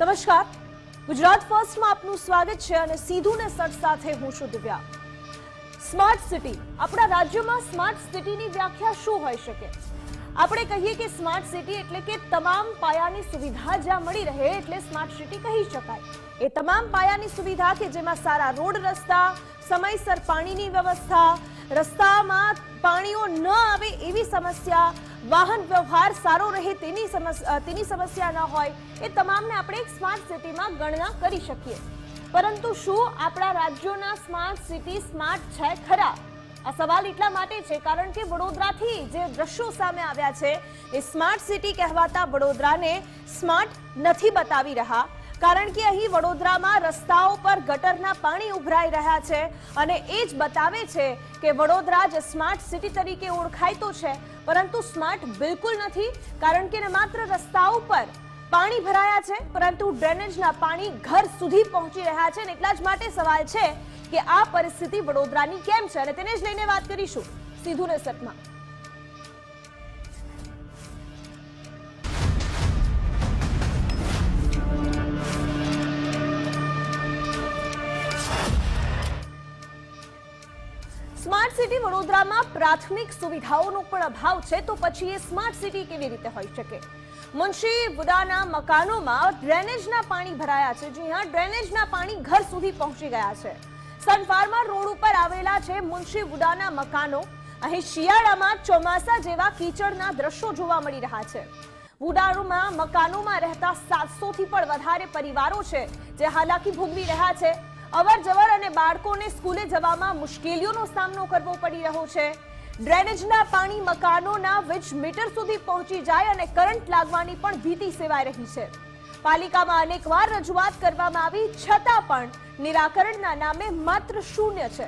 નમસ્કાર. ગુજરાત ફર્સ્ટમાં આપનું સ્વાગત છે અને સીધું ને સચ સાથે હું છું દિવ્યા. Smart city. આપણા રાજ્યમાં સ્માર્ટ સિટીની વ્યાખ્યા શું હોઈ શકે? આપણે કહીએ કે સ્માર્ટ સિટી એટલે કે તમામ પાયાની સુવિધા જ્યાં મળી રહે એટલે સ્માર્ટ સિટી કહી શકાય. એ તમામ પાયાની સુવિધા કે જેમાં સારા રોડ રસ્તા, સમયસર પાણીની વ્યવસ્થા, રસ્તામાં પાણીઓ ન આવે એવી સમસ્યા વાહન વ્યવહાર સારો રહે તેની તેની સમસ્યા ન હોય, એ તમામને આપણે એક સ્માર્ટ સિટીમાં ગણના કરી શકીએ. પરંતુ શું આપણા રાજ્યોના સ્માર્ટ સિટી સ્માર્ટ છે ખરા? આ સવાલ એટલા માટે છે કારણ કે વડોદરાથી જે દ્રશ્યો સામે આવ્યા છે, એ સ્માર્ટ સિટી કહેવાતા વડોદરાને સ્માર્ટ નથી બતાવી રહ્યા. કારણ કે અહીં વડોદરામાં રસ્તાઓ પર ગટરના પાણી ઉભરાઈ રહ્યા છે અને એ જ બતાવે છે કે વડોદરા જે સ્માર્ટ સિટી તરીકે ઓળખાય તો છે, પરંતુ સ્માર્ટ બિલકુલ નથી, કારણ કે ને માત્ર રસ્તાઓ પર પાણી ભરાયા છે, પરંતુ ડ્રેનેજના પાણી ઘર સુધી પહોંચી રહ્યા છે અને એટલા જ માટે સવાલ છે કે આ પરિસ્થિતિ વડોદરાની કેમ છે? અને તેને જ લઈને વાત કરીશું સીધું ને સ્માર્ટ સિટી વડોદરામાં પ્રાથમિક સુવિધાઓનો પણ અભાવ છે, તો પછી એ સ્માર્ટ સિટી કેવી રીતે હોઈ શકે? મુનશી, બુદાના મકાનોમાં ડ્રેનેજના પાણી ભરાયા છે. જી ડ્રેનેજના પાણી ઘર સુધી પહોંચી ગયા છે. સનફાર્મા રોડ ઉપર આવેલા છે મુનશી, બુદાના મકાનો. અહીં શિયાળામાં ચોમાસા જેવા કીચડના દ્રશ્યો જોવા મળી રહ્યા છે. વુડારોમાં મકાનોમાં રહેતા સાતસો થી પણ વધારે પરિવારો છે, જે હાલાકી ભોગવી રહ્યા છે. અવર જવર અને બાળકોને સ્કૂલે જવામાં મુશ્કેલીઓનો સામનો કરવો પડી રહ્યો છે. ડ્રેનેજના પાણી મકાનોના વીજ મીટર સુધી પહોંચી જાય અને કરંટ લાગવાની પણ ભીતિ સેવાઈ રહી છે. પાલિકામાં અનેકવાર રજૂઆત કરવામાં આવી, છતાં પણ નિરાકરણના નામે માત્ર શૂન્ય છે.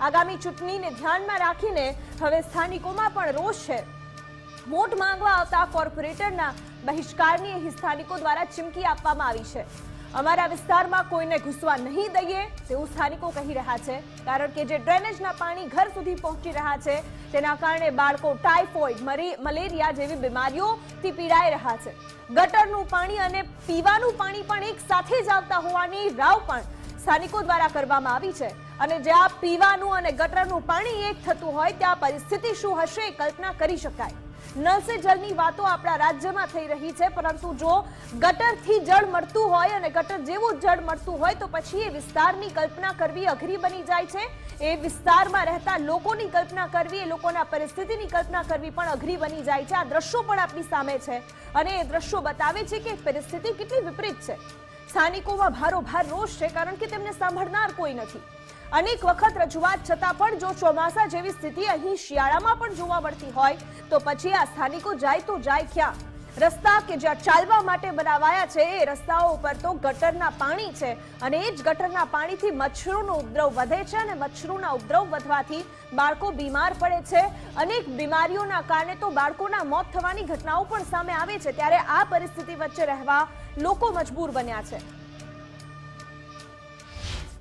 આગામી ચૂંટણીને ધ્યાનમાં રાખીને હવે સ્થાનિકોમાં પણ રોષ છે. વોટ માંગવા આવતા કોર્પોરેટરના બહિષ્કારની સ્થાનિકો દ્વારા ચીમકી આપવામાં આવી છે. અમારા વિસ્તારમાં કોઈને ઘૂસવા નહીં દઈએ, તેવું સ્થાનિકો કહી રહ્યા છે. કારણ કે જે ડ્રેનેજના પાણી ઘર સુધી પહોંચી રહ્યા છે, તેના કારણે બાળકો ટાઇફોઇડ મલેરિયા જેવી બીમારીઓથી પીડાઈ રહ્યા છે. ગટરનું પાણી અને પીવાનું પાણી પણ એક સાથે જ આવતા હોવાની રાવ પણ સ્થાનિકો દ્વારા કરવામાં આવી છે. અને જ્યાં પીવાનું અને ગટરનું પાણી એક થતું હોય, ત્યાં પરિસ્થિતિ શું હશે કલ્પના કરી શકાય. નળ સે જલની વાતો આપણા રાજ્યમાં થઈ રહી છે, પરંતુ જો ગટરથી જળ મળતું હોય અને ગટર જેવું જળ મળતું હોય, તો પછી એ વિસ્તારની કલ્પના કરવી અઘરી બની જાય છે. એ વિસ્તારમાં રહેતા લોકોની કલ્પના કરવી, એ લોકોના પરિસ્થિતિની કલ્પના કરવી પણ અઘરી બની જાય છે. આ દ્રશ્યો પણ આપણી સામે છે અને એ દ્રશ્યો બતાવે છે કે પરિસ્થિતિ કેટલી વિપરીત છે. સ્થાનિકોમાં ભારોભાર રોષ છે, કારણ કે તેમને સાંભળનાર કોઈ નથી. અનેક વખત રજૂઆત છતાં પણ જો ચોમાસા જેવી સ્થિતિ અહીં શિયાળામાં પણ જોવા મળતી હોય, તો પછી આ સ્થાનિકો જાય તો જાય ક્યાં? રસ્તા કે જ્યાં ચાલવા માટે બનાવાયા છે, એ રસ્તાઓ ઉપર તો ગટરના પાણી છે અને એ જ ગટરના પાણીથી મચ્છરોનો ઉપદ્રવ વધે છે અને મચ્છરોના ઉપદ્રવ વધવાથી બાળકો બીમાર પડે છે. અનેક બીમારીઓના કારણે તો બાળકોના મોત થવાની ઘટનાઓ પણ સામે આવે છે. ત્યારે આ પરિસ્થિતિ વચ્ચે રહેવા લોકો મજબૂર બન્યા છે.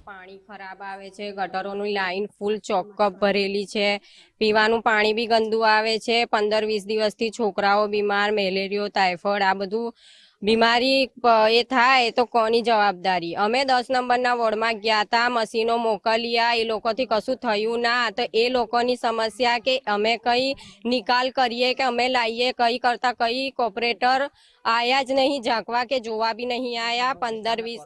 પાણી ખરાબ આવે છે, ગટરોની લાઈન ફૂલ ચોકઅપ ભરેલી છે, પીવાનું પાણી બી ગંદુ આવે છે, પંદર વીસ દિવસથી છોકરાઓ બીમાર, મેલેરિયો ટાઇફોઇડ આ બધું બીમારી એ થાય તો કોની જવાબદારી? અમે દસ નંબરના વોર્ડમાં ગયા હતા મશીનો મોકલ્યા એ લોકોથી કશું થયું ના, તો એ લોકોની સમસ્યા કે અમે કઈ નિકાલ કરીએ કે અમે લાવીએ કઈ કરતા કઈ કોપરેટર આયા જ નહીં ઝાંકવા કે જોવા બી નહીં આયા, પંદર વીસ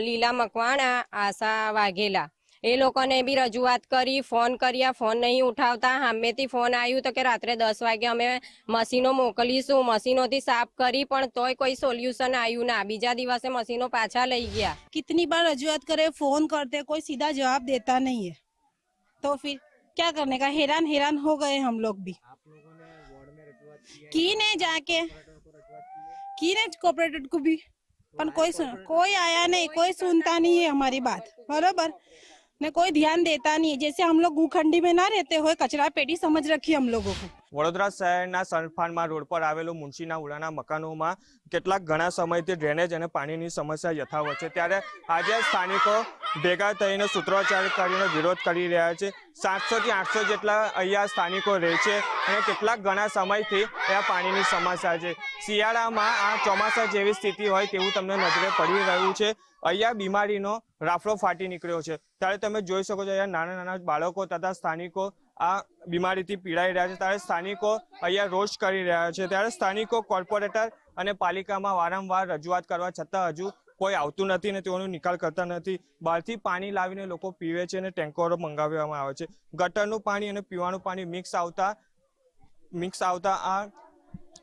લીલા મકવાણા આશા વાઘેલા એ લોકોને બી રજૂઆત કરી ફોન કર્યા ફોન નહીં ઉઠાવતા સામેથી ફોન આવ્યું તો કે રાત્રે દસ વાગે અમે મશીનો મોકલીશું મશીનોથી સાફ કરી પણ તોય કોઈ સોલ્યુશન આવ્યું ના બીજા દિવસે મશીનો પાછા લઈ ગયા कितनी बार रजुआत करे फोन करते કોઈ सीधा जवाब देता नहीं है तो फिर क्या करने का हैरान हैरान हो गए हम लोग भी की ने जाके की ने कोऑपरेटेड को भी पर कोई सुन कोई आया नहीं कोई सुनता नहीं है हमारी बात बरोबर ने कोई ध्यान देता नहीं है जैसे हम लोग भूखंडी में ना रहते हुए कचरा पेटी समझ रखी हम लोगों को વડોદરા શહેરના સનફાર્મા રોડ પર આવેલું મુનશીના ઉડાના મકાનોમાં કેટલાક ઘણા સમયથી ડ્રેનેજ અને પાણીની સમસ્યા યથાવત છે. ત્યારે આજે સ્થાનિકો ભેગા થઈને સૂત્રોચ્ચાર કરીને વિરોધ કરી રહ્યા છે. સાતસોથી આઠસો જેટલા અહીંયા સ્થાનિકો રહે છે અને કેટલાક ઘણા સમયથી ત્યાં પાણીની સમસ્યા છે. શિયાળામાં આ ચોમાસા જેવી સ્થિતિ હોય તેવું તમને નજરે પડી રહ્યું છે. અહીંયા બીમારીનો રાફડો ફાટી નીકળ્યો છે. ત્યારે તમે જોઈ શકો છો અહીંયા નાના નાના બાળકો તથા સ્થાનિકો આ બીમારીથી પીડાઈ રહ્યા છે. ત્યારે સ્થાનિકો અહીંયા રોષ કરી રહ્યા છે. ત્યારે સ્થાનિકો, કોર્પોરેટર અને પાલિકામાં વારંવાર રજૂઆત કરવા છતાં હજુ કોઈ આવતું નથી ને તેઓનો નિકાલ કરતા નથી. બહારથી પાણી લાવીને લોકો પીવે છે અને ટેન્કરો મંગાવવામાં આવે છે. ગટરનું પાણી અને પીવાનું પાણી મિક્સ આવતા મિક્સ આવતા આ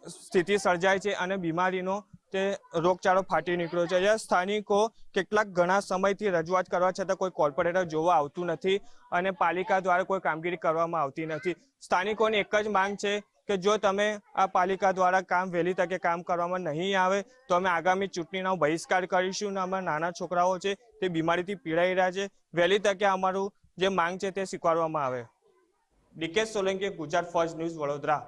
સ્થિતિ સર્જાય છે અને બીમારીનો તે રોગચાળો ફાટી નીકળ્યો છે. જ્યાં સ્થાનિકો કેટલાક ઘણા સમયથી રજૂઆત કરવા છતાં કોઈ કોર્પોરેટર જોવા આવતું નથી અને પાલિકા દ્વારા કોઈ કામગીરી કરવામાં આવતી નથી. સ્થાનિકોની એક જ માંગ છે કે જો તમે આ પાલિકા દ્વારા કામ વહેલી તકે કામ કરવામાં નહીં આવે, તો અમે આગામી ચૂંટણીનો બહિષ્કાર કરીશું અને અમારા નાના છોકરાઓ છે તે બીમારીથી પીડાઈ રહ્યા છે. વહેલી તકે અમારું જે માંગ છે તે સ્વીકારવામાં આવે. D K Solanki, Gujarat first news Vadodara.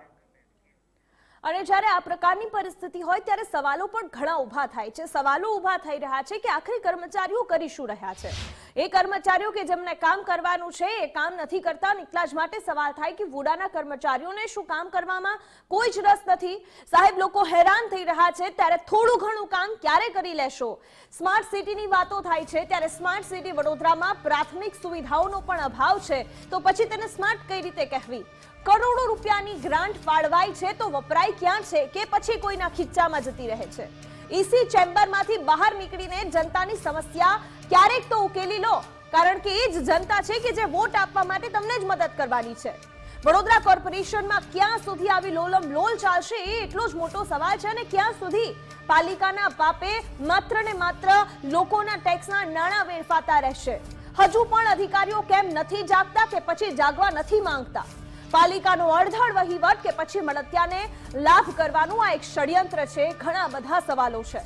અને જ્યારે આ પ્રકારની પરિસ્થિતિ હોય ત્યારે સવાલો પણ ઘણા ઊભા થાય છે. સવાલો ઊભા થઈ રહ્યા છે કે આખરી કર્મચારીઓ કરી શું રહ્યા છે? એ કર્મચારીઓ કે જેમને કામ કરવાનું છે, એ કામ નથી કરતા એટલા જ માટે સવાલ થાય કે વુડાના કર્મચારીઓને શું કામ કરવામાં કોઈ જ રસ નથી? સાહેબ, લોકો હેરાન થઈ રહ્યા છે. ત્યારે થોડું ઘણું કામ ક્યારે કરી લેશો? સ્માર્ટ સિટીની વાતો થાય છે. ત્યારે સ્માર્ટ સિટી વડોદરામાં પ્રાથમિક સુવિધાઓનો પણ અભાવ છે. તો પછી તેને સ્માર્ટ કઈ રીતે કહેવી? કરોડો રૂપિયાની ગ્રાન્ટ ફાળવાઈ છે, તો વપરાય ક્યાં છે? કે પછી કોઈના ખીચ્ચામાં જતી રહે છે? ઈસી ચેમ્બરમાંથી બહાર નીકળીને જનતાની સમસ્યા ક્યારેક તો ઉકેલી લો, કારણ કે એ જ જનતા છે કે જે વોટ આપવા માટે તમને જ મદદ કરવાની છે. વડોદરા કોર્પોરેશનમાં ક્યાં સુધી આવી લોલમ લોલ ચાલશે એ એટલો જ મોટો સવાલ છે અને ક્યાં સુધી પાલિકાના પાપે માત્ર ને માત્ર લોકોના ટેક્સના નાણાં વેડફાતા રહેશે? હજુ પણ અધિકારીઓ કેમ નથી જાગતા કે પછી જાગવા નથી માંગતા? પાલિકાનો અડધડ વહીવટ કે પછી મળતિયાને લાભ કરવાનું આ એક ષડયંત્ર છે, ઘણા બધા સવાલો છે.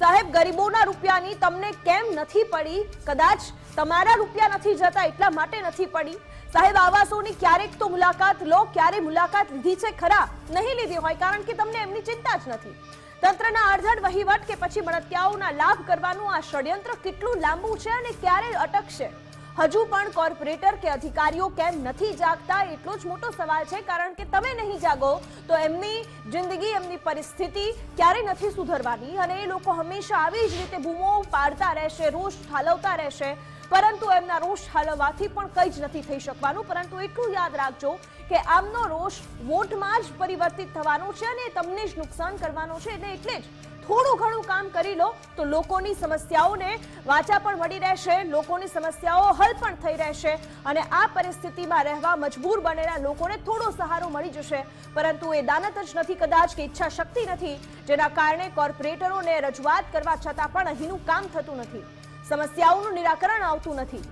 સાહેબ, ગરીબોના રૂપિયાની તમને કેમ નથી પડી? કદાચ તમારા રૂપિયા નથી જતા, એટલા માટે નથી પડી. સાહેબ, આવાસોની ક્યારેક તો મુલાકાત લો ક્યારે મુલાકાત લીધી છે ખરા? નહીં લીધી હોય, કારણ કે તમને એમની ચિંતા જ નથી. તંત્રના અડધડ વહીવટ કે પછી મળતિયાઓના લાભ કરવાનું આ ષડયંત્ર કેટલું લાંબુ છે અને ક્યારે અટકશે? હજુ પણ કોર્પોરેટર કે અધિકારીઓ કેમ નથી જાગતા? એટલો જ મોટો સવાલ છે, કારણ કે તમે નહીં જાગો, તો એમની જિંદગી, એમની પરિસ્થિતિ ક્યારે નથી સુધરવાની? અને એ લોકો હંમેશા આવી જ રીતે બૂમો પાડતા રહેશે, રોષ ઠાલવતા રહેશે, પરંતુ એમના રોષ ઠાલવવાથી પણ કંઈ જ નથી થઈ શકવાનું. પરંતુ એટલું યાદ રાખજો કે આમનો રોષ વોટમાં જ પરિવર્તિત થવાનો છે અને તમને જ નુકસાન કરવાનો છે. એટલે એટલે જ થોડું ઘણું કામ કરી લો તો લોકોની સમસ્યાઓને વાચા પણ મળી રહેશે, લોકોની સમસ્યાઓ હલ પણ થઈ રહેશે અને આ પરિસ્થિતિમાં રહેવા મજબૂર બનેલા લોકોને થોડો સહારો મળી જશે. પરંતુ એ દાનત જ નથી, કદાચ કે ઈચ્છા શક્તિ નથી, જેના કારણે કોર્પોરેટરોને રજૂઆત કરવા છતાં પણ અહીંનું કામ થતું નથી. સમસ્યાઓનું નિરાકરણ આવતું નથી.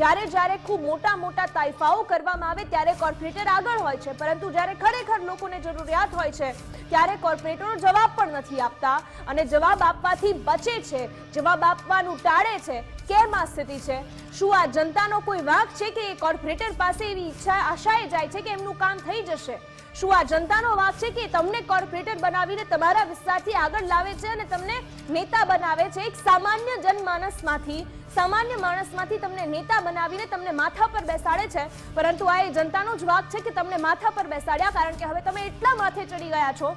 જ્યારે જ્યારે ખૂબ મોટા મોટા તાઇફાઓ કરવામાં આવે ત્યારે કોર્પોરેટર આગળ હોય છે. પરંતુ જ્યારે ખરેખર લોકોને જરૂરિયાત હોય છે, ત્યારે કોર્પોરેટરો જવાબ પણ નથી આપતા અને જવાબ આપવાથી બચે છે, જવાબ આપવાનું ટાળે છે. કેમ આ સ્થિતિ છે? શું આ જનતાનો કોઈ વાંક છે કે એ કોર્પોરેટર પાસે એવી ઈચ્છા આશાએ જાય છે કે એમનું કામ થઈ જશે? શું આ જનતાનો વાંક છે કે તમને કોર્પોરેટર બનાવીને તમારા વિસ્તારથી આગળ લાવે છે અને તમને નેતા બનાવે છે? એક સામાન્ય જનમાનસમાંથી, સામાન્ય માણસમાંથી તમને નેતા બનાવીને તમને માથા પર બેસાડે છે. પરંતુ આ એ જનતાનો જ વાક છે કે તમને માથા પર બેસાડ્યા, કારણ કે હવે તમે એટલા માથે ચડી ગયા છો.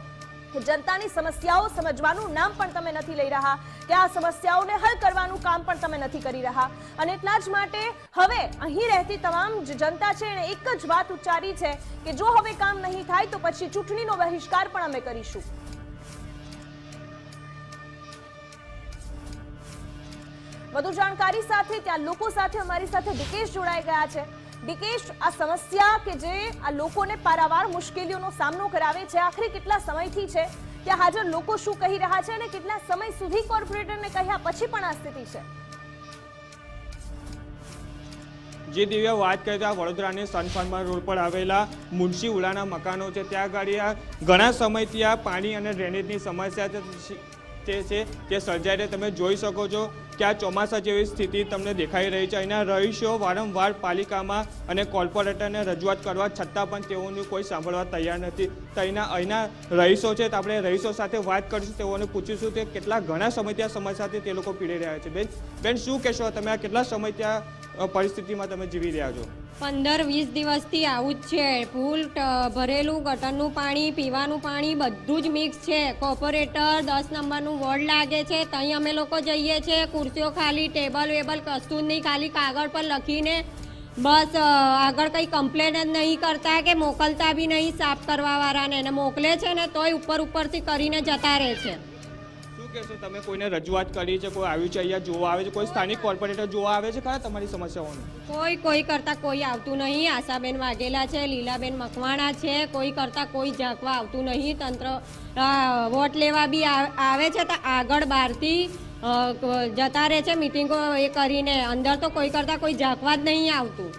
જનતાની સમસ્યાઓ સમજવાનું નામ પણ તમે નથી લઈ રહ્યા, કે આ સમસ્યાઓને હલ કરવાનું કામ પણ તમે નથી કરી રહ્યા. અને એટલા જ માટે હવે અહીં રહેતી તમામ જનતા છે, એણે એક જ વાત ઉચ્ચારી છે કે જો હવે કામ નહીં થાય તો પછી ચૂંટણીનો બહિષ્કાર પણ અમે કરીશું. વધુ જાણકારી સાથે, ત્યાં લોકો સાથે અમારી સાથે ડિકેશ જોડાઈ ગયા છે. ડિકેશ, આ સમસ્યા કે જે આ લોકોને પારાવાર મુશ્કેલીઓનો સામનો કરાવે છે, આખરે કેટલા સમયથી છે? ત્યાં હાજર લોકો શું કહી રહ્યા છે અને કેટલા સમય સુધી કોર્પોરેટરને કહ્યા પછી પણ આ સ્થિતિ છે? જે દિવ્ય વાત કરીએ વડોદરાની સનફાર્મા રોડ પર આવેલા મુનશી ઉલાના મકાનો છે. ત્યાં આગળ આ ઘણા સમયથી આ પાણી અને ડ્રેનેજની સમસ્યા તે છે તે સર્જાઈને તમે જોઈ શકો છો કે આ ચોમાસા જેવી સ્થિતિ તમને દેખાઈ રહી છે. અહીંના રહીશો વારંવાર પાલિકામાં અને કોર્પોરેટરને રજૂઆત કરવા છતાં પણ તેઓનું કોઈ સાંભળવા તૈયાર નથી. અહીંના અહીંના રહીશો છે તો આપણે રહીશો સાથે વાત કરીશું તેઓને પૂછીશું કે કેટલા ઘણા સમયથી આ સમસ્યાથી તે લોકો પીડી રહ્યા છે. બેન બેન શું કહેશો? તમે આ કેટલા સમયથી આ અ, પરિસ્થિતિમાં તમે જીવી રહ્યા છો? પંદર, વીસ દિવસથી આવું જ છે. ફૂલ ભરેલું ગટરનું પાણી, પીવાનું પાણી બધું જ મિક્સ છે. કોર્પોરેટર દસ નંબરનું વોર્ડ લાગે છે. ત્યાં અમે લોકો જઈએ છીએ ખુરશીઓ ખાલી, ટેબલ વેબલ કશું જ નહીં, ખાલી કાગળ પર લખીને બસ આગળ કંઈ કમ્પ્લેન જ નહીં કરતા કે મોકલતા બી નહીં સાફ કરવાવાળાને. ને મોકલે છે ને તોય ઉપર ઉપરથી કરીને જતા રહે છે. કહેશો તમે કોઈને રજૂઆત કરી છે, કોઈ આવ્યું છે, અહીંયા જોવા આવે છે, કોઈ સ્થાનિક કોર્પોરેટર જોવા આવે છે? ખરા તમારી સમસ્યાઓને? કોઈ કોઈ કરતા કોઈ આવતું નહીં. આશાબેન વાઘેલા છે, લીલાબેન મકવાણા છે. કોઈ કરતા કોઈ ઝાંકવા આવતું નહીં. તંત્ર વોટ લેવા બી આવે છે તો આગળ બહારથી જતા રહે છે. મિટિંગો એ કરીને અંદર તો કોઈ કરતા કોઈ ઝાંકવા જ નહીં આવતું.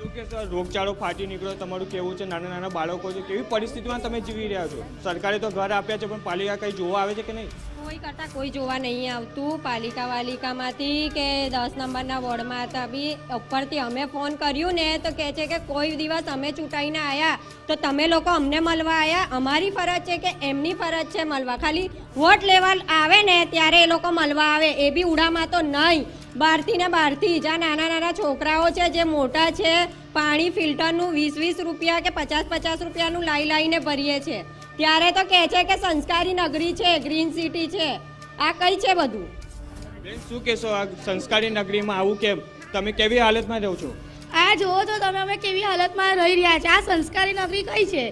શું કે સર, રોગચાળો ફાટી નીકળ્યો? તમારું કેવું છે? નાના નાના બાળકો છે, કેવી પરિસ્થિતિમાં તમે જીવી રહ્યા છો? સરકારે તો ઘર આપ્યા છે, પણ પાલિકા કંઈ જોવા આવે છે કે નહીં? કોઈ કરતા કોઈ જોવા નહીં આવતું. પાલિકા વાલિકામાંથી કે દસ નંબરના વોર્ડમાં હતા બી, ઉપરથી અમે ફોન કર્યું ને તો કહે છે કે કોઈ દિવસ અમે ચૂંટાઈને આવ્યા તો તમે લોકો અમને મળવા આવ્યા અમારી ફરજ છે કે એમની ફરજ છે મળવા. ખાલી વોટ લેવલ આવે ને ત્યારે એ લોકો મળવા આવે. એ બી ઉડામાં તો નહીં. બહારથી ને બહારથી જ્યાં નાના નાના છોકરાઓ છે જે મોટા છે પાણી ફિલ્ટરનું વીસ વીસ રૂપિયા કે પચાસ પચાસ રૂપિયાનું લાઈ લાઈને ભરીએ છે. ત્યારે તો કહે છે કે સંસ્કારી નગરી છે ગ્રીન સિટી છે. આ કઈ છે બધું? બેન શું કહેશો? આ સંસ્કારી નગરીમાં આવું કેમ? તમે કેવી હાલતમાં રહો છો? આ જુઓ તો તમે અમે કેવી હાલતમાં રહી રહ્યા છે. આ સંસ્કારી નગરી કઈ છે?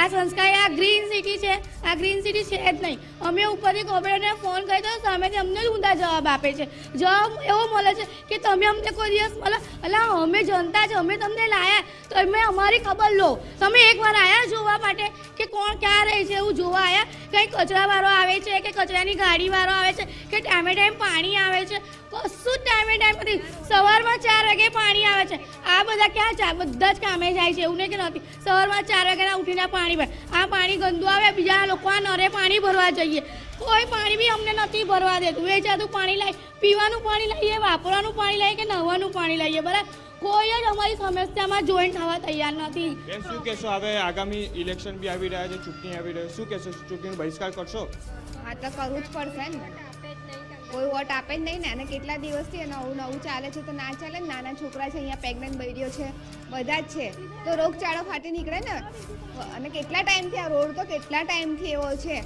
આ સંસ્કાર આ ગ્રીન સિટી છે. આ ગ્રીન સિટી છે જ નહીં. અમે ઉપરથી કોર્પોરેટરને ફોન કરી તો સામેથી અમને જ ઊંધા જવાબ આપે છે. જવાબ એવો મળે છે કે તમે અમને કોઈ દિવસ મળો એટલે અમે જનતા છે, અમે તમને લાયા. તો અમે અમારી ખબર લો. તમે એકવાર આવ્યા જોવા માટે કે કોણ ક્યાં રહે છે એવું જોવા આવ્યા કંઈ કચરાવાળો આવે છે કે કચરાની ગાડીવાળો આવે છે કે ટાઈમે ટાઈમ પાણી આવે છે? કશું જ ટાઈમે ટાઈમ નથી. સવારમાં ચાર વાગે પાણી આવે છે. આ બધા ક્યાં ચા બધા જ કામે જાય છે. એવું નહીં કે નથી. સવારમાં ચાર વાગ્યાના ઉઠીને પાણી ભરે. આ પાણી ગંદુ આવે બીજા લોકો આ નરે પાણી ભરવા જઈએ. કોઈ પાણી બી અમને નથી ભરવા દેતું. વેચાતું પાણી લાવી પીવાનું પાણી લઈએ વાપરવાનું પાણી લઈએ કે નહાવાનું પાણી લઈએ બરાબર? કોઈ જ અમારી સમસ્યામાં જોઈન્ટ થવા તૈયાર નથી. બેન શું કહેશો? હવે આગામી ઇલેક્શન બી આવી રહ્યા છે ચૂંટણી આવી રહી છે. શું કહેશો? ચૂંટણીનો બહિષ્કાર કરશો? હા તો કરવું જ પડશે ને. કોઈ વોટ આપે જ નહીં ને. અને કેટલા દિવસથી નવું નવું ચાલે છે તો ના ચાલે ને. નાના છોકરા છે, અહીંયા પ્રેગ્નન્ટ બન્યો છે, બધા જ છે. તો રોગચાળો ફાટી નીકળે ને. અને કેટલા ટાઈમથી આ રોડ તો કેટલા ટાઈમથી એવો છે.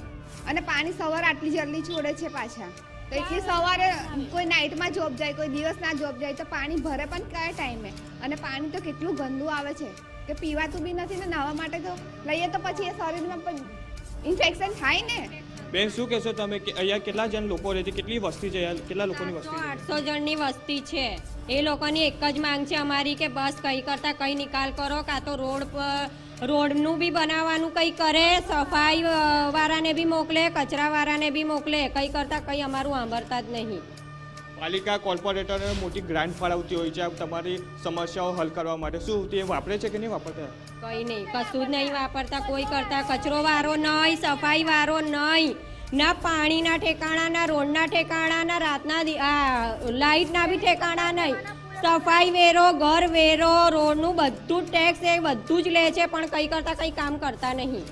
અને પાણી સવાર આટલી જલ્દી છોડે છે પાછા. તો એટલી સવારે કોઈ નાઇટમાં જોબ જાય, કોઈ દિવસના જોબ જાય, તો પાણી ભરે પણ કયા ટાઈમે? અને પાણી તો કેટલું ગંદુ આવે છે. કે પીવાતું બી નથી ને નાહવા માટે તો લઈએ તો પછી એ શરીરમાં પણ ઇન્ફેક્શન થાય ને. બેન, શું કહેશો તમે કે અહીંયા કેટલા જણ લોકો રહે છે? કેટલી વસ્તી છે? કેટલા લોકોની વસ્તી આઠસો જણની વસ્તી છે. એ લોકોની એક જ માંગ છે અમારી કે બસ કંઈ કરતા કંઈ નિકાલ કરો, કાં તો રોડ પર રોડનું બી બનાવવાનું કંઈ કરે, સફાઈ વાળાને બી મોકલે, કચરાવાળાને બી મોકલે, કંઈ કરતા કંઈ અમારું સાંભળતા જ નહીં. પાલિકા કોર્પોરેટરને મોટી ગ્રાન્ટ ફાળવતી હોય છે. તમારી સમસ્યાઓ હલ કરવા માટે શું તે વાપરે છે કે નહીં વાપરતા? કંઈ નહીં, કશું જ નહીં વાપરતા. કોઈ કરતા કચરો વારો નહીં, સફાઈ વારો નહીં. ના પાણીના ઠેકાણા, ના રોડના ઠેકાણા, ના રાતના લાઇટના બી ઠેકાણા નહીં. સફાઈ વેરો, ઘર વેરો, રોડનું બધું ટેક્સ એ બધું જ લે છે, પણ કંઈ કરતા કંઈ કામ કરતા નહીં.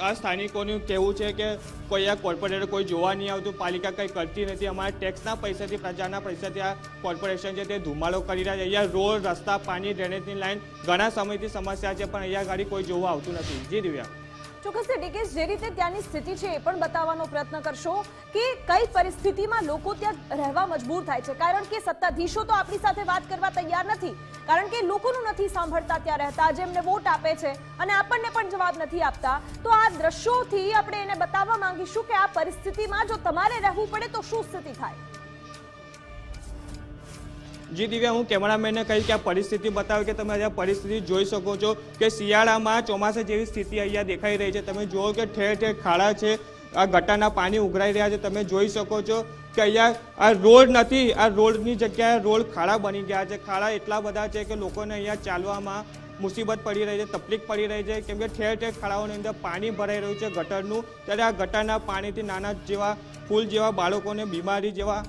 આ સ્થાનિકોનું કહેવું છે કે કોઈ આ કોર્પોરેટર કોઈ જોવા નહીં આવતું, પાલિકા કંઈ કરતી નથી, અમારા ટેક્સના પૈસાથી, પ્રજાના પૈસાથી આ કોર્પોરેશન છે તે ધુમાડો કરી રહ્યા છે. અહીંયા રોડ, રસ્તા, પાણી ડ્રેનેજની લાઈન ઘણા સમયથી સમસ્યા છે, પણ અહીંયા ગાડી કોઈ જોવા આવતું નથી. જી દિવ્યા. ચોક્કસ ડીકેશ, જે રીતે ત્યાંની સ્થિતિ છે એ પણ બતાવવાનો પ્રયત્ન કરશો કે કઈ પરિસ્થિતિમાં લોકો ત્યાં રહેવા મજબૂર થાય છે. કારણ કે સત્તાધીશો તો આપણી સાથે વાત કરવા તૈયાર નથી. કારણ કે લોકોનું નથી સાંભળતા ત્યાં રહેતા. જેમને વોટ આપે છે અને આપણને પણ જવાબ નથી આપતા. તો આ દ્રશ્યોથી આપણે એને બતાવવા માંગીશું કે આ પરિસ્થિતિમાં જો તમારે રહેવું પડે તો શું સ્થિતિ થાય? જી દિવ્યા, હું કેમેરામેનને કહીશ કે આ પરિસ્થિતિ બતાવે કે તમે અહીંયા પરિસ્થિતિ જોઈ શકો છો કે શિયાળામાં ચોમાસા જેવી સ્થિતિ અહીંયા દેખાઈ રહી છે. તમે જુઓ કે ઠેર ઠેર ખાડા છે, આ ગટારના પાણી ઉઘરાઈ રહ્યા છે. તમે જોઈ શકો છો કે અહીંયા આ રોડ નથી, આ રોડની જગ્યાએ રોડ ખાડા બની ગયા છે. ખાડા એટલા બધા છે કે લોકોને અહીંયા ચાલવામાં મુસીબત પડી રહી છે, તકલીફ પડી રહી છે. કેમ કે ઠેર ઠેર ખાડાઓની અંદર પાણી ભરાઈ રહ્યું છે ગટરનું. ત્યારે આ ગટરના પાણીથી નાના જેવા, ફૂલ જેવા બાળકોને બીમારી જેવા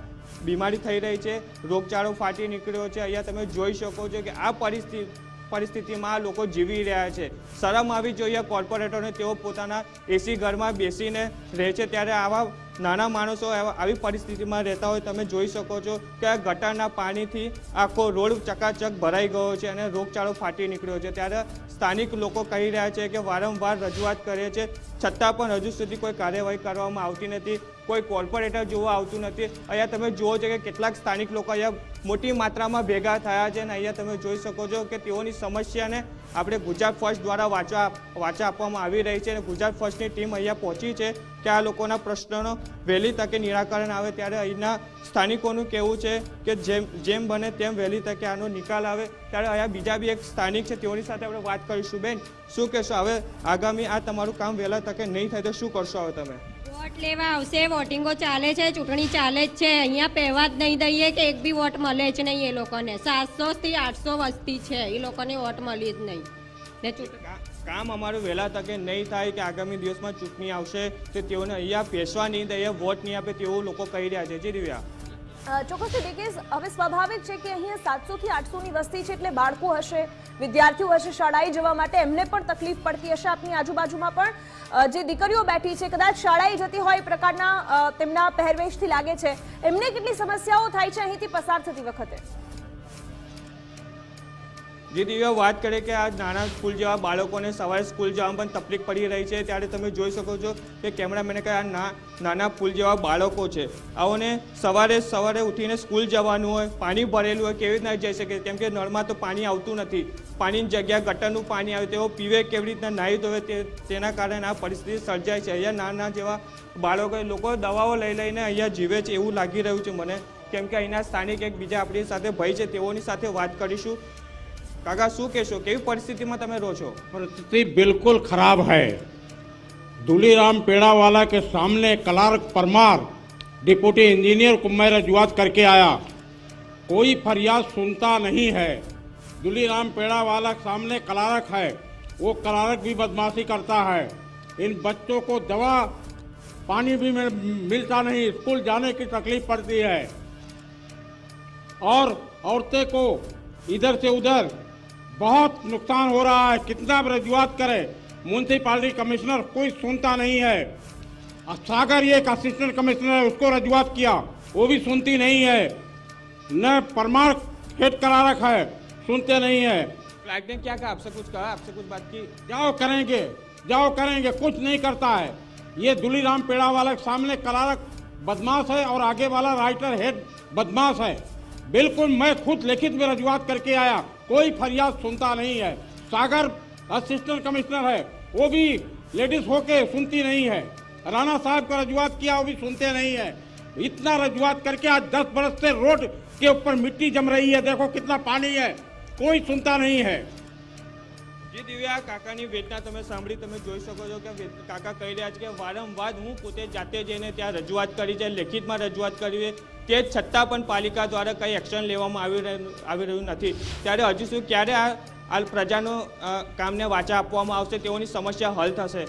બીમારી થઈ રહી છે, રોગચાળો ફાટી નીકળ્યો છે. અહીંયા તમે જોઈ શકો છો કે આ પરિસ્થિતિ પરિસ્થિતિમાં લોકો જીવી રહ્યા છે. શરમ આવી જોઈએ કોર્પોરેટરને, તેઓ પોતાના એસી ઘરમાં બેસીને રહે છે. ત્યારે આવા નાના માણસો આવા- પરિસ્થિતિમાં રહેતા હોય, તમે જોઈ શકો છો કે આ ગટરના પાણીથી આખો રોડ ચકાચક ભરાઈ ગયો છે અને રોગચાળો ફાટી નીકળ્યો છે. ત્યારે સ્થાનિક લોકો કહી રહ્યા છે કે વારંવાર રજૂઆત કરે છે. છતાં પણ હજુ સુધી કોઈ કાર્યવાહી કરવામાં આવતી નથી. કોઈ કોર્પોરેટર જોવા આવતું નથી. અહીંયા તમે જુઓ છો કે કેટલાક સ્થાનિક લોકો અહીંયા મોટી માત્રામાં ભેગા થયા છે અને અહીંયા તમે જોઈ શકો છો કે તેઓની સમસ્યાને આપણે ગુજરાત ફર્સ્ટ દ્વારા વાંચવા વાંચા આપવામાં આવી રહી છે અને ગુજરાત ફર્સ્ટની ટીમ અહીંયા પહોંચી છે કે આ લોકોના પ્રશ્નોનો વહેલી તકે નિરાકરણ આવે ત્યારે અહીંના સ્થાનિકોનું કહેવું છે કે જેમ જેમ બને તેમ વહેલી તકે આનો નિકાલ આવે. ત્યારે અહીંયા બીજા બી એક સ્થાનિક છે, તેઓની સાથે આપણે વાત કરીશું. બેન, શું કહેશો? હવે આગામી આ તમારું કામ વહેલા તકે નહીં થાય તો શું કરશો હવે તમે? વોટ લેવા આવશે? વોટિંગો ચાલે છે? ચૂંટણી ચાલે જ છે? અહીંયા પહેવા જ નહીં દઈએ કે એક બી વોટ મળે જ નહીં એ લોકોને. સાતસો થી આઠસો વસ્તી છે. એ લોકોને વોટ મળી જ નહીં. કામ અમારું વહેલા તકે નહીં થાય કે આગામી દિવસમાં ચૂંટણી આવશે, તો તેઓને અહીંયા પેશવા નહીં દઈએ, વોટ નહીં આપે તેવું લોકો કહી રહ્યા છે. જી દિવ્યા. ચોક્કસથી ડિકેશ હવે સ્વાભાવિક છે કે અહીંયા સાતસો થી આઠસો ની વસ્તી છે એટલે બાળકો હશે, વિદ્યાર્થીઓ હશે, શાળાએ જવા માટે એમને પણ તકલીફ પડતી હશે આપની આજુબાજુમાં પણ. જે દીકરીઓ બેઠી છે, કદાચ શાળાએ જતી હોય પ્રકારના તેમના પહેરવેશથી લાગે છે. એમને કેટલી સમસ્યાઓ થાય છે અહીંથી પસાર થતી વખતે? જે દિવ્ય વાત કરીએ કે આ નાના સ્કૂલ જેવા બાળકોને સવારે સ્કૂલ જવામાં પણ તકલીફ પડી રહી છે, ત્યારે તમે જોઈ શકો છો કે કેમેરામેને કહે આ નાના પુલ જેવા બાળકો છે. આઓને સવારે સવારે ઉઠીને સ્કૂલ જવાનું હોય, પાણી ભરેલું હોય, કેવી રીતના જઈ શકે? કેમ કે નળમાં તો પાણી આવતું નથી. પાણીની જગ્યા, ગટરનું પાણી આવે, તેઓ પીવે કેવી રીતના, નાહી ધોવે, તે, તેના કારણે આ પરિસ્થિતિ સર્જાય છે. અહીંયા નાના જેવા બાળકો લોકો દવાઓ લઈ લઈને અહીંયા જીવે છે, એવું લાગી રહ્યું છે મને. કેમ કે અહીંના સ્થાનિક એક બીજા આપણી સાથે ભાઈ છે, તેઓની સાથે વાત કરીશું. કાકા શું કહેશો કેવી પરિસ્થિતિમાં તમે રહો છો परिस्थिति बिल्कुल खराब है दूलीराम पेड़ावाला के सामने कलार्क परमार डिप्टी इंजीनियर को मैं रजुआत करके आया कोई फरियाद सुनता नहीं है दूलीराम पेड़ावाला के सामने कलारक है वो कलारक भी बदमाशी करता है इन बच्चों को दवा पानी भी मिल- मिलता नहीं स्कूल जाने की तकलीफ पड़ती है और औरतें को इधर से उधर बहुत नुकसान हो रहा है। कितना भी रजुआत करे म्यूनसिपालिटी कमिश्नर कोई सुनता नहीं है। सागर ये एक असिस्टेंट कमिश्नर है उसको रजुआत किया वो भी सुनती नहीं है। न परमार हेड करा रखा है सुनते नहीं है। क्लाइंट ने क्या कहा? आपसे कुछ कहा? आपसे कुछ बात की? जाओ करेंगे जाओ करेंगे कुछ नहीं करता है। ये दुली राम पेड़ा वाला के सामने कलारक बदमाश है और आगे वाला राइटर हेड बदमाश है। बिल्कुल मैं खुद लिखित में रजुआत करके आया। कोई फरियाद सुनता नहीं है सागर असिस्टेंट कमिश्नर है वो भी लेडीज होके सुनती नहीं है राणा साहब का रजुआत किया वो भी सुनते नहीं है इतना रजुआत करके आज दस बरस से रोड के ऊपर मिट्टी जम रही है देखो कितना पानी है कोई सुनता नहीं है જી દિવ્યા, કાકાની વેદના તમે સાંભળી, તમે જોઈ શકો છો કે કાકા કહી રહ્યા છે કે વારંવાર હું પોતે જાતે જઈને ત્યાં રજૂઆત કરી છે, લેખિતમાં રજૂઆત કરી છે. તે છતાં પણ પાલિકા દ્વારા કંઈ એક્શન લેવામાં આવી આવી રહ્યું નથી. ત્યારે હજુ શું ક્યારે આ પ્રજાનો કામને વાચા આપવામાં આવશે? તેઓની સમસ્યા હલ થશે.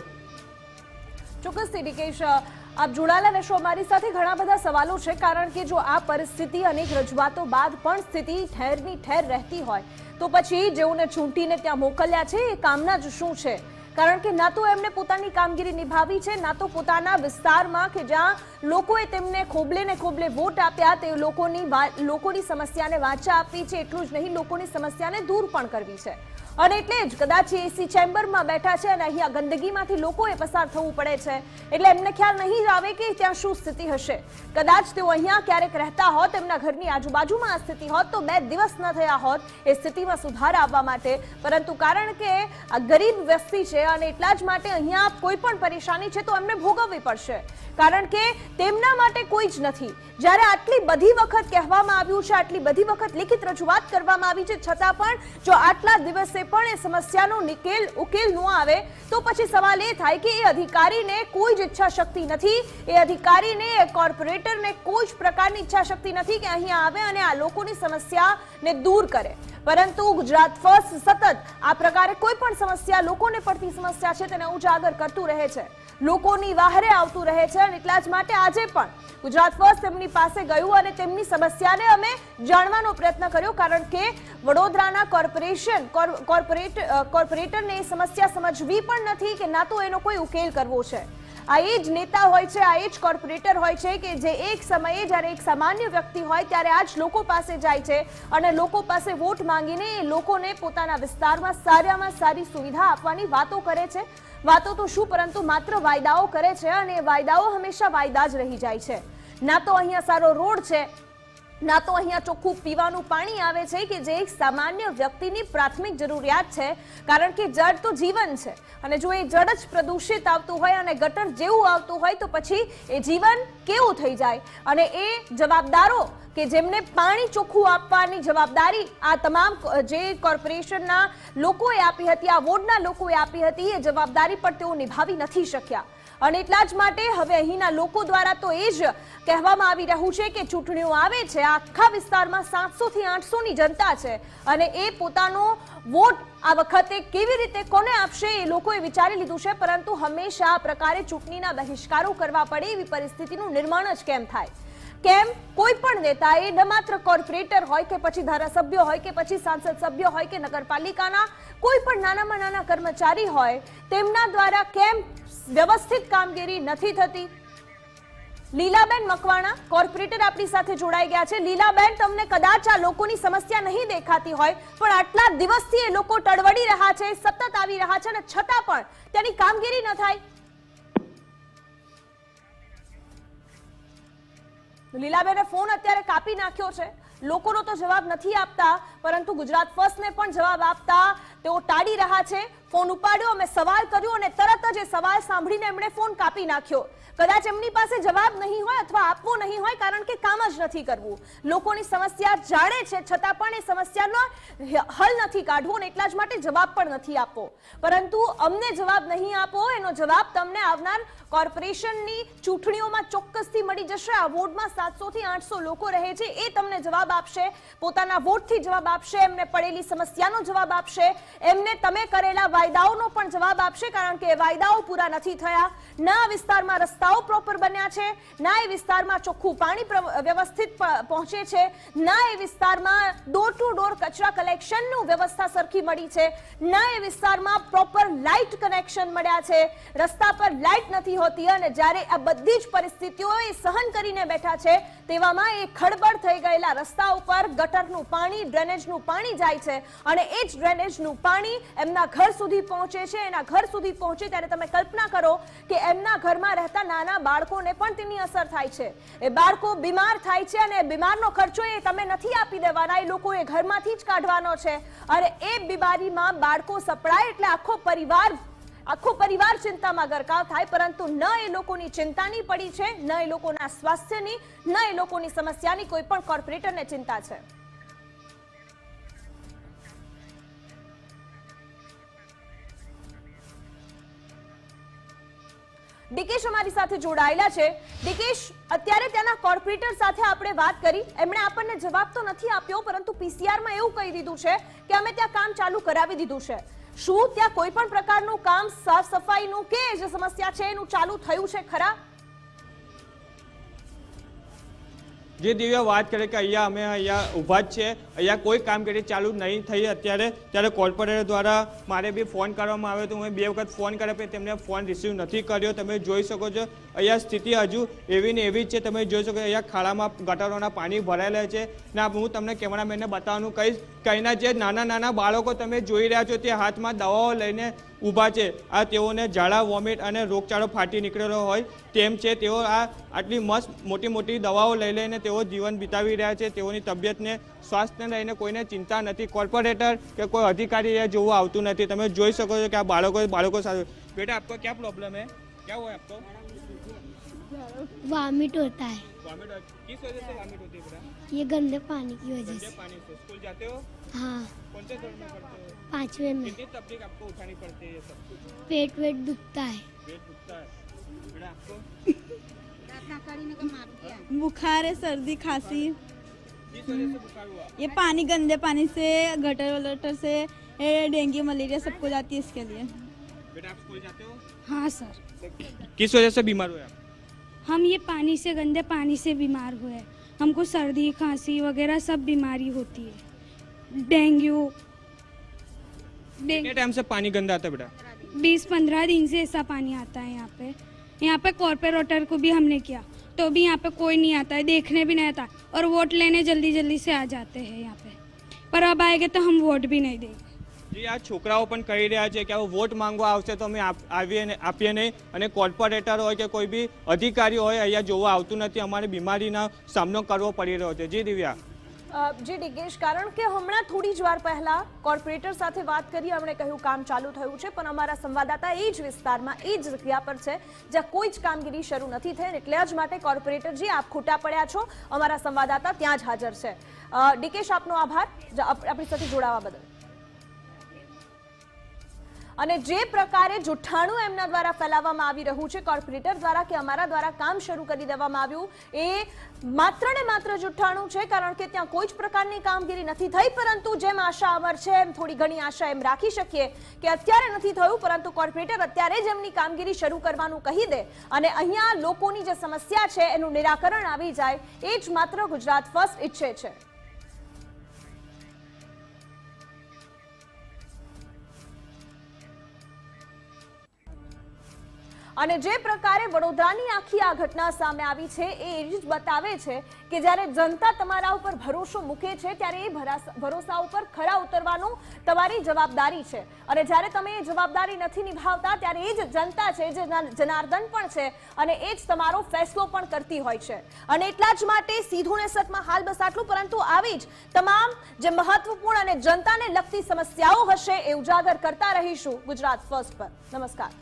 ચોક્કસથી નિકેશ આપ જોડાયેલા રહેશો અમારી સાથે. ઘણા બધા સવાલો છે, કારણ કે જો આ પરિસ્થિતિ અનેક રજૂઆતો બાદ પણ સ્થિતિ ઠેરની ઠેર રહેતી હોય, તો પછી જેઓને ચૂંટીને ત્યાં મોકલ્યા છે, એ કામના જ શું છે? કારણ કે ના તો એમને પોતાની કામગીરી નિભાવી છે, ના તો પોતાના વિસ્તારમાં કે જ્યાં લોકોએ તેમને ખોબલે ને ખોબલે વોટ આપ્યા, તે લોકોની લોકોની સમસ્યાને વાંચા આપવી છે, એટલું જ નહીં, લોકોની સમસ્યાને દૂર પણ કરવી છે. અને એટલે જ કદાચ એસી ચેમ્બરમાં બેઠા છે અને અહીંયા ગંદકીમાંથી લોકોએ પસાર થવું પડે છે. એટલે એમને ખ્યાલ નહીં આવે કે ત્યાં શું સ્થિતિ હશે. કદાચ તેઓ અહીંયા ક્યારેક રહેતા હોત, એમના ઘરની આજુબાજુમાં આ સ્થિતિ હોત, તો બે દિવસ ન થયા હોત એ સ્થિતિમાં સુધાર આવવા માટે. પરંતુ કારણ કે આ ગરીબ વ્યક્તિ છે અને એટલા જ માટે અહીંયા કોઈ પણ પરેશાની છે તો એમને ભોગવવી પડશે. કારણ કે તેમના માટે કોઈ જ નથી. જ્યારે આટલી બધી વખત કહેવામાં આવ્યું છે, આટલી બધી વખત લિખિત રજૂઆત કરવામાં આવી છે, છતાં પણ જો આટલા દિવસે પણ એ સમસ્યાનો નિકેલ ઉકેલ ન આવે તો પછી સવાલ એ થાય કે એ અધિકારીને કોઈ જ ઈચ્છા શક્તિ નથી. એ અધિકારીને, એ કોર્પોરેટરને કોઈ જ પ્રકારની ઈચ્છા શક્તિ નથી કે અહીંયા આવે અને આ લોકોની સમસ્યાને દૂર કરે. પરંતુ ગુજરાત ફર્સ્ટ સતત આ પ્રકારે કોઈ પણ સમસ્યા, લોકોને પડતી સમસ્યા છે, તેને ઉજાગર કરતું રહે છે. લોકોની વાહરે આવતું રહે છે અને એટલા જ માટે આજે પણ ગુજરાત ફર્સ્ટ તેમની પાસે ગયું અને તેમની સમસ્યાને અમે જાણવાનો પ્રયત્ન કર્યો, કારણ કે વડોદરાના કોર્પોરેશન કોર- કોર્પોરેટ કોર્પોરેટરને એ સમસ્યા સમજવી પણ નથી કે ના તો એનો કોઈ ઉકેલ કરવો છે. આ એ જ નેતા હોય છે, આ એ જ કોર્પોરેટર હોય છે કે જે એક સમયે જ્યારે એક સામાન્ય વ્યક્તિ હોય ત્યારે આ જ લોકો પાસે જાય છે અને લોકો પાસે વોટ માંગીને એ લોકોને પોતાના વિસ્તારમાં સારામાં સારી સુવિધા આપવાની વાતો કરે છે. વાતો તો શું, પરંતુ માત્ર વાયદાઓ કરે છે અને એ વાયદાઓ હંમેશા વાયદા જ રહી જાય છે. ના તો અહીંયા સારો રોડ છે ના તો અહીંયા ચોખ્ખું પીવાનું પાણી આવે છે કે જે એક સામાન્ય વ્યક્તિની પ્રાથમિક જરૂરિયાત છે, કારણ કે જળ તો જીવન છે. અને જો એ જળ જ પ્રદૂષિત આવતું હોય અને ગટર જેવું આવતું હોય તો પછી એ જીવન કેવું થઈ જાય? અને એ જવાબદારો કે જેમને પાણી ચોખ્ખું આપવાની જવાબદારી આ તમામ જે કોર્પોરેશનના લોકોએ આપી હતી, આ વોર્ડના લોકોએ આપી હતી, એ જવાબદારી પણ તેઓ નિભાવી નથી શક્યા. અને એટલા જ માટે હવે અહીંના લોકો દ્વારા તો એ જ કહેવામાં આવી રહ્યું છે કે ચૂંટણીઓ આવે છે. આખા વિસ્તારમાં સાતસો થી આઠસો ની જનતા છે અને એ પોતાનો વોટ આ વખતે કેવી રીતે કોને આપશે એ લોકોએ વિચારી લીધું છે. પરંતુ હંમેશા આ પ્રકારે ચૂંટણીના બહિષ્કારો કરવા પડે એવી પરિસ્થિતિનું નિર્માણ જ કેમ થાય? કેમ? કોઈ પણ નેતા એ ન માત્ર કોર્પોરેટર હોય કે પછી ધારાસભ્ય હોય કે પછી સાંસદ સભ્ય હોય કે નગરપાલિકાના કોઈ પણ નાનામાં નાના કર્મચારી હોય, તેમના દ્વારા કેમ વ્યવસ્થિત કામગીરી નથી થતી? લીલાબેન મકવાણા કોર્પોરેટર આપણી સાથે જોડાઈ ગયા છે. લીલાબેન, તમને કદાચ આ લોકોની સમસ્યા નહીં દેખાતી હોય, પણ આટલા દિવસથી એ લોકો ટળવડી રહ્યા છે, સતત આવી રહ્યા છે અને છતાં પણ તેની કામગીરી ન થાય. લીલાબેને ફોન અત્યારે કાપી નાખ્યો છે. લોકોનો તો જવાબ નથી આપતા પરંતુ ગુજરાત ફર્સ્ટને પણ જવાબ આપતા તેઓ ટાળી રહ્યા છે. ફોન ઉપાડ્યો, અમે સવાલ કર્યો અને તરત જ એ સવાલ સાંભળીને એમણે ફોન કાપી નાખ્યો. કદાચ એમની પાસે જવાબ નહીં હોય અથવા આપવો નહીં હોય કારણ કે કામ જ નથી કરવું. લોકોની સમસ્યા જાણે છે, છતાં પણ એ સમસ્યાનો હલ નથી કાઢવો અને એટલા જ માટે જવાબ પણ નથી આપવો. પરંતુ અમને જવાબ નહીં આપો, એનો જવાબ તમને આવનાર કોર્પોરેશનની ચૂંટણીઓમાં ચોક્કસથી મળી જશે. આ વોર્ડમાં સાતસો થી આઠસો લોકો રહે છે, એ તમને જવાબ આપશે. પોતાના વોટથી જવાબ આપશે, એમને પડેલી સમસ્યાનો જવાબ આપશે. એમને તમે કરેલા વાયદાઓનો પણ જવાબ આપશે, કારણ કે વાયદાઓ પૂરા નથી થયા. ના વિસ્તારમાં રસ્તાઓ પ્રોપર બન્યા છે, ના એ વિસ્તારમાં ચોખ્ખું પાણી વ્યવસ્થિત પહોંચે છે, ના એ વિસ્તારમાં ડોર ટુ ડોર કચરા કલેક્શનનું વ્યવસ્થા સરખી મળી છે, ના એ વિસ્તારમાં પ્રોપર લાઇટ કનેક્શન મળ્યા છે. રસ્તા પર લાઇટ નથી હોતી અને જ્યારે આ બધી જ પરિસ્થિતિઓ એ સહન કરીને બેઠા છે, તેવામાં એ ખડબડ થઈ ગયેલા રસ્તા ઉપર ગટરનું પાણી ડ્રેનેજનું પાણી જાય છે અને એ જ ડ્રેનેજનું પાણી એમના ઘર સુધી પહોંચે છે. એના ઘર સુધી પહોંચે ત્યારે તમે કલ્પના કરો કે એમના ઘરમાં રહેતા નાના બાળકોને પણ તેની અસર થાય છે. એ બાળકો બીમાર થાય છે અને બીમારનો ખર્ચો એ તમે નથી આપી દેવાના, એ લોકો એ ઘરમાંથી જ કાઢવાનો છે. અને એ બીમારીમાં બાળકો સપડાય એટલે આખો પરિવાર આખો પરિવાર ચિંતામાં ગરકાવ થાય, પરંતુ ન એ લોકોની ચિંતાની પડી છે, ન એ લોકોના સ્વાસ્થ્યની, ન એ લોકોની સમસ્યાની કોઈ પણ કોર્પોરેટરને ચિંતા છે. ડિકેશ અમારી સાથે જોડાયેલા છે. ડિકેશ, અત્યારે ત્યાંના કોર્પોરેટર સાથે આપણે વાત કરી. એમણે આપણને જવાબ તો નથી આપ્યો, પરંતુ પીસીઆરમાં એવું કહી દીધું છે કે અમે ત્યાં કામ ચાલુ કરાવી દીધું છે. શું ત્યાં કોઈ પણ પ્રકારનું કામ સાફ સફાઈનું કે જે સમસ્યા છે એનું ચાલુ થયું છે ખરા? જે દિવ્ય વાત કરે કે અહીંયા અમે અહીંયા ઊભા જ છે અહીંયા કોઈ કામગીરી ચાલુ નહીં થઈ અત્યારે, ત્યારે કોર્પોરેટર દ્વારા મારે બી ફોન કરવામાં આવ્યો તો મેં બે વખત ફોન કર્યા, પણ તેમને ફોન રિસીવ નથી કર્યો. તમે જોઈ શકો છો, અહીંયા સ્થિતિ હજુ એવી ને એવી જ છે. તમે જોઈ શકો અહીંયા ખાડામાં ગટરોના પાણી ભરાયેલા છે. ને, હું તમને કેમેરામેનને બતાવવાનું કહીશ કંઈના જે નાના નાના બાળકો તમે જોઈ રહ્યા છો, તે હાથમાં દવાઓ લઈને ઊભા છે. આ તેઓને ઝાડા વોમિટ અને રોગચાળો ફાટી નીકળેલો હોય તેમ છે. તેઓ આ આટલી મસ્ત મોટી મોટી દવાઓ લઈ લઈને તેઓ જીવન વિતાવી રહ્યા છે. તેઓની તબિયતને સ્વાસ્થ્યને લઈને કોઈને ચિંતા નથી. કોર્પોરેટર કે કોઈ અધિકારી જોવું આવતું નથી. તમે જોઈ શકો છો કે આ બાળકો બાળકો સાથે બેટા આપકો ક્યાં પ્રોબ્લેમ હે? ક્યાં હોય આપકો? વોમિટ હોતા હે. વોમિટ કિસ વજહ સે વોમિટ હોતી है ये गंदे पानी की वजह से। पानी से। स्कूल जाते हो? हाँ। कौन से दौर में पढ़ते हो? पांचवे में। कितनी तकलीफ़ आपको उठानी पड़ती है सब? कुछ पेट वेट दुखता है। पेट दुखता है। बेटा आपको? बुखार है सर्दी खांसी। ये पानी गंदे पानी से गटर वटर से डेंगू मलेरिया सबको जाती है इसके लिए। बेटा आप स्कूल जाते हो? हाँ सर। किस वजह से बीमार हुए आप? हम ये पानी से गंदे पानी से बीमार हुए। हैं हमको सर्दी खांसी वगैरह सब बीमारी होती है। डेंगू। कितने टाइम से पानी गंदा आता है बेटा? बीस पंद्रह दिन से ऐसा पानी आता है यहाँ पे। यहाँ पे कॉर्पोरेटर को भी हमने किया तो भी यहाँ पे कोई नहीं आता है देखने भी नहीं आता। और वोट लेने जल्दी जल्दी से आ जाते हैं यहाँ पे। पर अब आएँगे तो हम वोट भी नहीं देंगे। જી, આ છોકરાઓ પણ કહી રહ્યા છે કે હવે વોટ માંગવા આવશે તો અમે આવીએ ને, આપીએ નહીં. અને કોર્પોરેટર હોય કે કોઈ બી અધિકારી હોય, અહીંયા જોવા આવતું નથી. અમારે બીમારીનો સામનો કરવો પડી રહ્યો છે. જી, દિવ્યા. જી, ડિગેશ, કારણ કે હમણાં થોડી જ વાર પહેલા કોર્પોરેટર સાથે વાત કરી, એમણે કહ્યું કામ ચાલુ થયું છે, પણ અમારા સંવાદદાતા એ જ વિસ્તારમાં, એ જ જગ્યા પર છે, જ્યાં કોઈ જ કામગીરી શરૂ નથી થઈ એટલે જ માટે કોર્પોરેટરજી આપ ખોટા પડ્યા છો. અમારા સંવાદદાતા ત્યાં જ હાજર છે. ડિકેશ આપનો આભાર. આપ- આપણી સાથે જોડાવા બદલ. અને જે પ્રકારે જુઠ્ઠાણું એમના દ્વારા ફેલાવવામાં આવી રહ્યું છે, કોર્પોરેટર દ્વારા કે અમારા દ્વારા કામ શરૂ કરી દેવામાં આવ્યું, એ માત્ર ને માત્ર જુઠ્ઠાણું છે, કારણ કે ત્યાં કોઈ જ પ્રકારની કામગીરી નથી થઈ, પરંતુ જેમ આશા અમર છે, એમ થોડી ઘણી આશા એમ રાખી શકીએ કે અત્યારે નથી થયું, પરંતુ કોર્પોરેટર અત્યારે જ એમની કામગીરી શરૂ કરવાનું કહી દે અને અહીંયા લોકોની જે સમસ્યા છે, એનું નિરાકરણ આવી જાય, એ જ માત્ર ગુજરાત ફર્સ્ટ ઈચ્છે છે. અને જે પ્રકારે વડોદરાની આખી આ ઘટના સામે આવી છે, એ જ બતાવે છે કે જ્યારે જનતા તમારા ઉપર ભરોસો મૂકે છે, ત્યારે એ ભરોસા ઉપર ખરા ઉતરવાનું તમારી જવાબદારી છે. અને જ્યારે તમે એ જવાબદારી નથી નિભાવતા, ત્યારે એ જ જનતા છે જે જનાર્દન પણ છે અને એ જ તમારો ફેસલો પણ કરતી હોય છે. અને એટલા જ માટે સીધું ને સતમાં હાલ બસ આટલું, પરંતુ આવી જ તમામ જે મહત્વપૂર્ણ અને જનતાને લગતી સમસ્યાઓ હશે એ ઉજાગર કરતા રહીશું ગુજરાત ફર્સ્ટ પર. નમસ્કાર.